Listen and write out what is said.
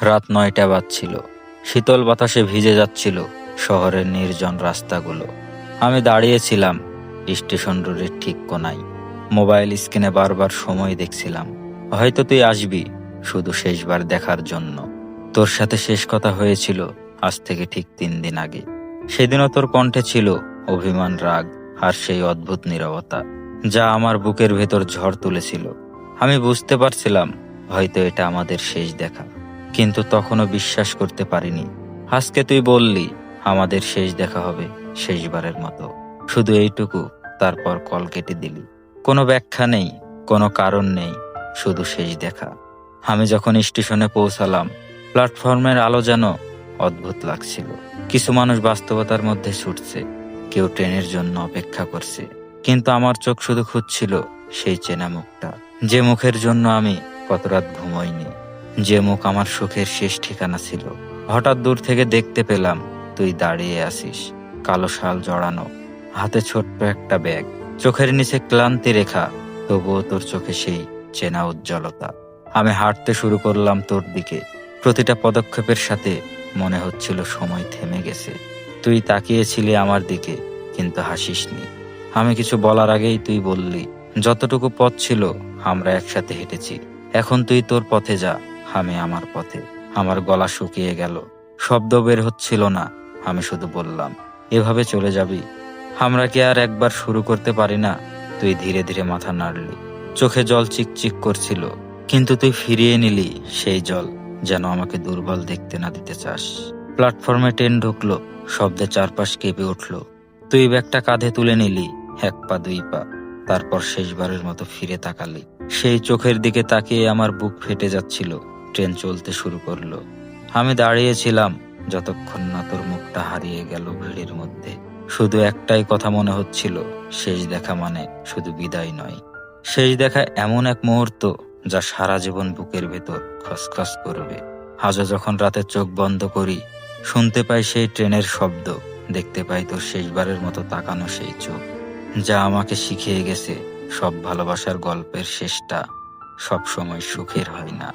রাত নয়টা বাজছিল। শীতল বাতাসে ভিজে যাচ্ছিল শহরের নির্জন রাস্তাগুলো। আমি দাঁড়িয়েছিলাম স্টেশন রোডের ঠিক কোনায়। মোবাইল স্ক্রিনে বারবার সময় দেখছিলাম। হয়তো তুই আসবি শুধু শেষবার দেখার জন্য। তোর সাথে শেষ কথা হয়েছিল আজ থেকে ঠিক তিন দিন আগে। সেদিনও তোর কণ্ঠে ছিল অভিমান, রাগ আর সেই অদ্ভুত নীরবতা যা আমার বুকের ভেতর ঝড় তুলেছিল। আমি বুঝতে পারছিলাম হয়তো এটা আমাদের শেষ দেখা। কিন্তু তখনও বিশ্বাস করতে পারিনি। আজকে তুই বললি, আমাদের শেষ দেখা হবে শেষবারের মতো। শুধু এইটুকু, তারপর কল কেটে দিলি। কোনো ব্যাখ্যা নেই, কোনো কারণ নেই, শুধু শেষ দেখা। আমি যখন স্টেশনে পৌঁছালাম, প্ল্যাটফর্মের আলো যেন অদ্ভুত লাগছিল। কিছু মানুষ বাস্তবতার মধ্যে ছুটছে, কেউ ট্রেনের জন্য অপেক্ষা করছে। কিন্তু আমার চোখ শুধু খুঁজছিল সেই চেনা মুখটা যে মুখের জন্য আমি কত রাত ঘুমোইনি। যে মুখ আমার সুখের শেষ ঠিকানা ছিল। হঠাৎ দূর থেকে দেখতে পেলাম, তুই দাঁড়িয়ে আসিস কালো শাল জড়ানো, হাতে ছোট্ট একটা ব্যাগ। চোখের নিচে ক্লান্তি রেখা, তবুও তোর চোখে সেই চেনা উজ্জ্বলতা। আমি হাঁটতে শুরু করলাম তোর দিকে। প্রতিটা পদক্ষেপের সাথে মনে হচ্ছিল সময় থেমে গেছে। তুই তাকিয়েছিলি আমার দিকে, কিন্তু হাসিসনি। আমি কিছু বলার আগেই তুই বললি, যতটুকু পথ ছিল, আমরা একসাথে হেঁটেছি। এখন তুই তোর পথে যা। আমি আমার পথে। আমার গলা শুকিয়ে গেল। শব্দ বের হচ্ছিল না। আমি শুধু বললাম, এভাবে চলে যাবি? আমরা কি আর একবার শুরু করতে পারি না? তুই ধীরে ধীরে মাথা নাড়লি। চোখে জল চিকচিক করছিল, কিন্তু তুই ফিরিয়ে নিলি সেই জল, যেন আমাকে দুর্বল দেখতে না দিতে চাস। প্ল্যাটফর্মে ট্রেন ঢুকলো, শব্দে চারপাশ কেঁপে উঠল। তুই ব্যাগটা কাঁধে তুলে নিলি, এক পা, দুই পা। তারপর শেষবারের মতো ফিরে তাকালি। সেই চোখের দিকে তাকিয়ে আমার বুক ফেটে যাচ্ছিল। ট্রেন চলতে শুরু করল। আমি দাঁড়িয়েছিলাম যতক্ষণ না তোর মুখটা হারিয়ে গেল ভিড়ের মধ্যে। শুধু একটাই কথা মনে হচ্ছিল, শেষ দেখা মানে শুধু বিদায় নয়। শেষ দেখা এমন এক মুহূর্ত যা সারা জীবন বুকের ভেতর খসখস করবে। আজও যখন রাতে চোখ বন্ধ করি, শুনতে পাই সেই ট্রেনের শব্দ, দেখতে পাই তোর শেষবারের মতো তাকানো সেই চোখ, যা আমাকে শিখিয়ে গেছে সব ভালোবাসার গল্পের শেষটা সব সময় সুখের হয় না।